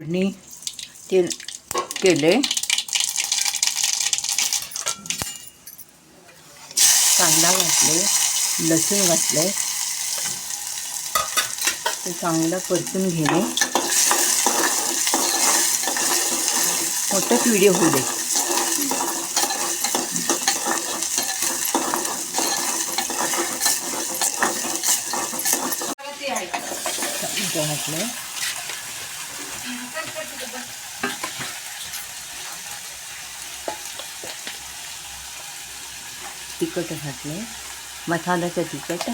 फोडणी तेल केले. कांदा घातले लसूण घातले. ते चांगलं परतून घेणे. मोठाच व्हिडिओ होऊ दे. घातले तिखट घातले. मसाल्याचं तिखट.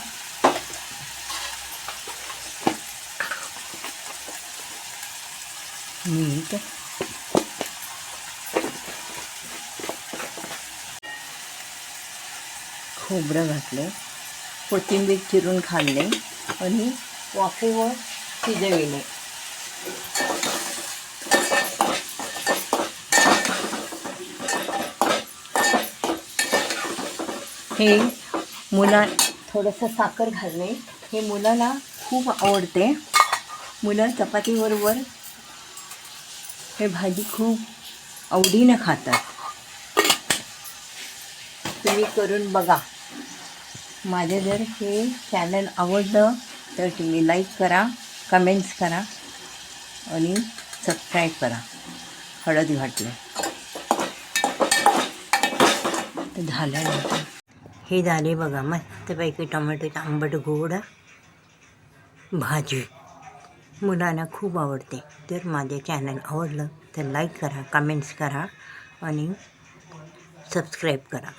मीठ. खोबरं घातलं. कोथिंबीर चिरून खाल्ले. आणि वाफेवर शिजविले. हे मुला थोडंसं साखर घालणे. हे मुलाला खूप आवडते. मुलं चपातीबरोबर हे भाजी खूप आवडीनं खातात. तुम्ही करून बघा. माझे जर हे चॅनल आवडलं तर तुम्ही लाईक करा कमेंट्स करा आणि सबस्क्राईब करा. हळद घातलं. झाल्यानंतर हे झाले बघा मस्तपैकी टोमॅटोचं आंबट गोड भाजी. मुलांना खूप आवडते. तर माझे चॅनल आवडलं तर लाईक करा कमेंट्स करा आणि सबस्क्राईब करा.